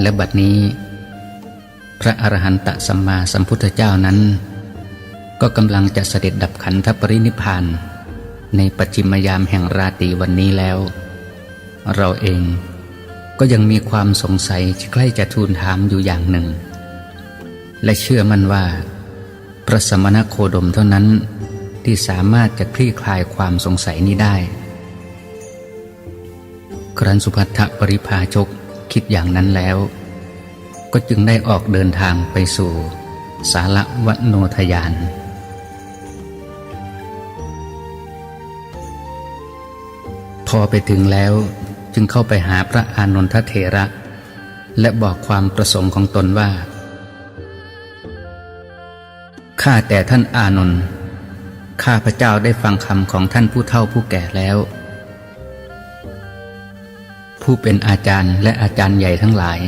และบัดนี้ พระอรหันตสัมมาสัมพุทธเจ้านั้น ก็กำลังจะเสด็จดับขันธปรินิพานในปัจจิมยามแห่งราตรีวันนี้แล้ว เราเองก็ยังมีความสงสัยใกล้จะทูลถามอยู่อย่างหนึ่ง และเชื่อมั่นว่า พระสมณโคดมเท่านั้นที่สามารถจะคลี่คลายความสงสัยนี้ได้ ครั้นสุภัททปริภาชก คิดอย่างนั้นแล้ว ก็จึงได้ออกเดินทางไปสู่ สาระวโนทยาน พอไปถึงแล้วจึงเข้าไปหาพระอานนทเถระ และบอกความประสงค์ของตนว่าข้าแต่ท่านอานนท์ข้าพระเจ้าได้ฟังคำของท่านผู้เฒ่าผู้แก่แล้ว ผู้เป็นอาจารย์และอาจารย์ใหญ่ทั้งหลาย